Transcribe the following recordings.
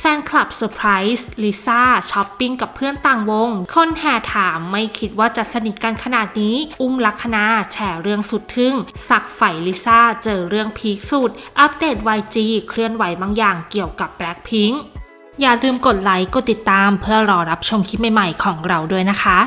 แฟนคลับเซอร์ไพรส์ลิซ่าช้อปปิ้งกับเพื่อนต่างวง คนแห่ถามไม่คิดว่าจะสนิทกันขนาดนี้ อุ้มลัคนาแฉเรื่องสุดทึ่ง สักไฝลิซ่าเจอเรื่องพีคสุด อัปเดต YG เคลื่อนไหวบางอย่างเกี่ยวกับแบล็คพิงค์อย่าลืมกดไลค์ กดติดตามเพื่อรอรับชมคลิปใหม่ๆของเราด้วยนะคะ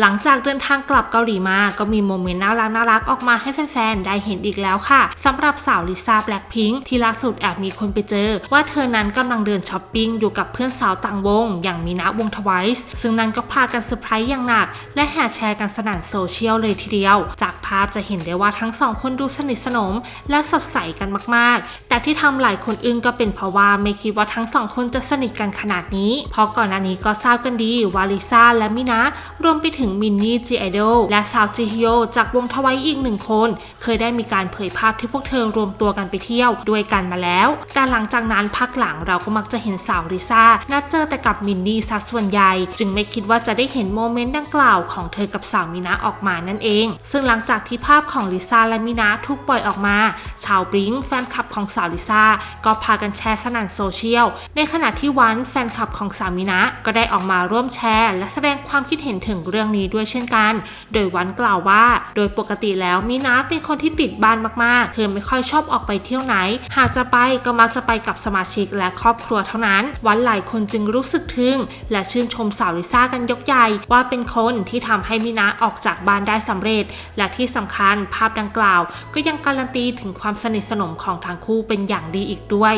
หลังจากเดินทางกลับเกาหลีมา ก็มีโมเมนต์น่ารักน่ารักออกมาให้แฟนๆ ได้เห็นอีกแล้วค่ะสำหรับสาวลิซ่าแบล็คพิงค์ที่ล่าสุดแอบมีคนไปเจอ ว่าเธอนั้นกำลังเดินช้อปปิ้งอยู่กับเพื่อนสาวต่างวง อย่างมีนะวงทวายส์ซึ่งนั้นก็พากันเซอร์ไพรส์อย่างหนัก และแห่แชร์กันสนั่นโซเชียลเลยทีเดียว จากภาพจะเห็นได้ว่าทั้งสองคนดูสนิทสนม และสดใสกันมากๆ แต่ที่ทำหลายคนอึ้งก็เป็นเพราะว่าไม่คิดว่าทั้งสองคนจะสนิทกันขนาดนี้ เพราะก่อนหน้านี้ก็ทราบกันดีว่าลิซ่าและมินะรวมไปถึงมินนี่จีไอดอลและสาวจีฮิโอจากวงทวายอีกหนึ่งคน เคยได้มีการเผยภาพที่พวกเธอรวมตัวกันไปเที่ยวด้วยกันมาแล้ว แต่หลังจากนั้นพักหลังเราก็มักจะเห็นสาวลิซ่านัดเจอแต่กับมินนี่ซะส่วนใหญ่ จึงไม่คิดว่าจะได้เห็นโมเมนต์ดังกล่าวของเธอกับสาวมินะออกมานั่นเอง ซึ่งหลังจากที่ภาพของลิซ่าและมินะถูกปล่อยออกมา ชาวบลิงแฟนคลับของสาวลิซ่าก็พากันแชร์สนั่นโซเชียล ในขณะที่วันแฟนคลับของสาวมินะก็ได้ออกมาร่วมแชร์ และแสดงความคิดเห็นถึงเรื่องนี้ด้วยเช่นกัน โดยวันกล่าวว่า โดยปกติแล้วมินะเป็นคนที่ติดบ้านมากๆ เธอไม่ค่อยชอบออกไปเที่ยวไหน หากจะไปก็มักจะไปกับสมาชิกและครอบครัวเท่านั้น วันหลายคนจึงรู้สึกทึ่งและชื่นชมสาวลิซ่ากันยกใหญ่ว่าเป็นคนที่ทำให้มินะออกจากบ้านได้สำเร็จ และที่สำคัญภาพดังกล่าว ก็ยังการันตีถึงความสนิทสนมของทั้งคู่เป็นอย่างดีอีกด้วย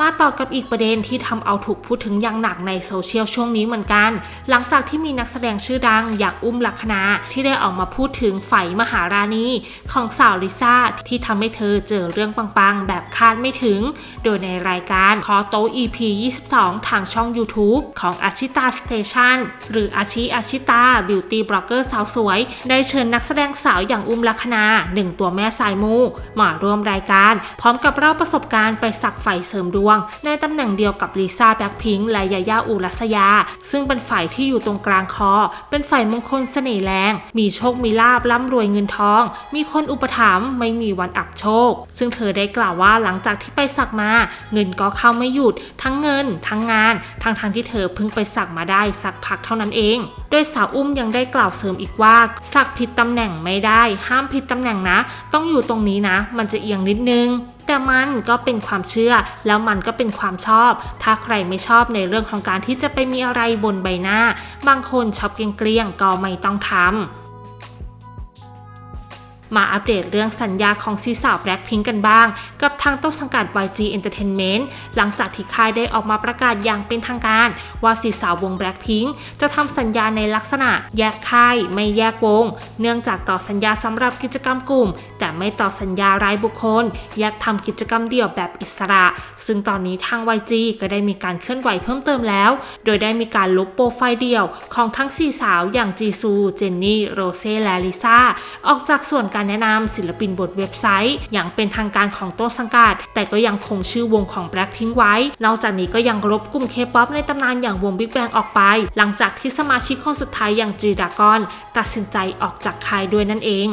มาต่อกับอีกประเด็นที่ทำเอาถูกพูดถึงอย่างหนักในโซเชียลช่วงนี้เหมือนกัน หลังจากที่มีนักแสดงชื่อดังอย่างอุ้มลัคนา ที่ได้ออกมาพูดถึงไฝมหาราณีของสาวลิซ่าที่ทำให้เธอเจอเรื่องปังๆ แบบคาดไม่ถึง โดยในรายการคอโต EP 22 ทางช่อง YouTube ของอาชิตาสเตชันหรืออาชิอาชิตาบิวตี้บล็อกเกอร์สาวสวย ได้เชิญนักแสดงสาวอย่างอุ้มลัคนาหนึ่งตัวแม่สายมูมาร่วมรายการ พร้อมกับเล่าประสบการณ์ไปสักไฟเสริมดวง ในตำแหน่งเดียวกับลิซ่าแบ็คพิงค์และยาย่าอูรัสยา ซึ่งเป็นฝ่ายที่อยู่ตรงกลางคอ เป็นฝ่ายมงคลเสน่ห์แรง มีโชคมีลาบร่ำรวยเงินทอง มีคนอุปถัมภ์ไม่มีวันอับโชค ซึ่งเธอได้กล่าวว่าหลังจากที่ไปสักมา เงินก็เข้าไม่หยุด ทั้งเงิน ทั้งงาน ทั้งทางที่เธอเพิ่งไปสักมาได้สักพักเท่านั้นเองโดยสาวอุ้มยังได้กล่าวเสริมอีกว่า สักผิดตำแหน่งไม่ได้ ห้ามผิดตำแหน่งนะ ต้องอยู่ตรงนี้นะ มันจะเอียงนิดนึง แต่มันก็เป็นความเชื่อ แล้วมันก็เป็นความชอบ ถ้าใครไม่ชอบในเรื่องของการที่จะไปมีอะไรบนใบหน้า บางคนชอบเกลียงๆก็ไม่ต้องทำ มาอัปเดตเรื่องสัญญาของซีสาวแบล็คพิงกันบ้าง กับทางต้นสังกัด YG Entertainment หลังจากที่ค่ายได้ออกมาประกาศอย่างเป็นทางการ ว่าซีสาววงแบล็คพิงจะทำสัญญาในลักษณะ แยกค่ายไม่แยกวง เนื่องจากต่อสัญญาสำหรับกิจกรรมกลุ่ม แต่ไม่ต่อสัญญารายบุคคล แยกทำกิจกรรมเดี่ยวแบบอิสระ ซึ่งตอนนี้ทาง YG ก็ได้มีการเคลื่อนไหวเพิ่มเติมแล้ว โดยได้มีการลบโปรไฟล์เดี่ยวของทั้งสี่สาวอย่างจีซู เจนนี่ โรเซ่ และลิซ่า ออกจากส่วนการแนะนำศิลปินบนเว็บไซต์ อย่างเป็นทางการของต้นสังกัด แต่ก็ยังคงชื่อวงของ Blackpink ไว้ นอกจากนี้ก็ยังลบกลุ่มเคป๊อปในตำนานอย่างวง Big Bang ออกไป หลังจากที่สมาชิกคนสุดท้ายอย่างจีดากอนตัดสินใจออกจากค่ายด้วยนั่นเอง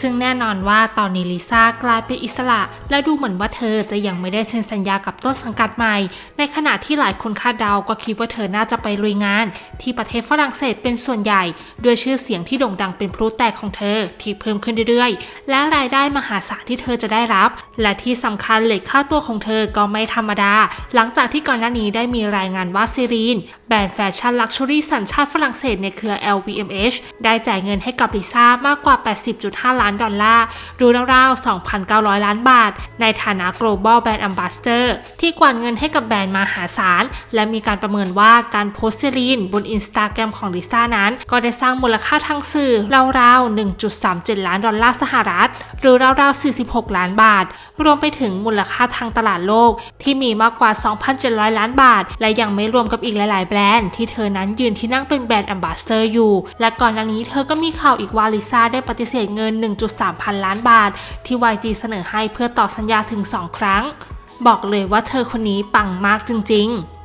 ซึ่งแน่นอนว่าตอนนี้ลิซ่ากลายเป็นอิสระ และดูเหมือนว่าเธอจะยังไม่ได้เซ็นสัญญากับต้นสังกัดใหม่ ในขณะที่หลายคนคาดเดาก็คิดว่าเธอน่าจะไปลุยงาน ที่ประเทศฝรั่งเศสเป็นส่วนใหญ่ด้วยชื่อเสียงที่โด่งดังเป็นพลุแตกของเธอที่เพิ่มขึ้นเรื่อยๆ และรายได้มหาศาลที่เธอจะได้รับ และที่สำคัญเลยค่าตัวของเธอก็ไม่ธรรมดา หลังจากที่ก่อนหน้านี้ได้มีรายงานว่าซีรีนแบรนด์แฟชั่นลักชัวรี่สัญชาติฝรั่งเศสในเครือ LVMH ได้จ่ายเงินให้กับลิซ่ามากกว่า 80.5 ล้านดอลลาร์หรือราวๆ 2,900 ล้านบาท ในฐานะ global brand ambassador ที่กวาดเงินให้กับแบรนด์มหาศาล และมีการประเมินว่าการโพสต์ซีรีนบนอินสตาแกรมของลิซ่านั้น ก็ได้สร้างมูลค่าทางสื่อราวๆ 1.37 ล้านดอลลาร์สหรัฐ หรือราวๆ 46 ล้านบาท รวมไปถึงมูลค่าทางตลาดโลก ที่มีมากกว่า 2,700 ล้านบาท และยังไม่รวมกับอีกหลาย ๆ แบรนด์ที่เธอนั้นยืนที่นั่งเป็นแบรนด์ ambassador อยู่ และก่อนหน้านี้เธอก็มีข่าวอีกว่าลิซ่าได้ปฏิเสธเงิน1.3 พันล้านบาท ที่ YG เสนอให้เพื่อต่อสัญญาถึง 2 ครั้ง บอกเลยว่าเธอคนนี้ปังมากจริง ๆ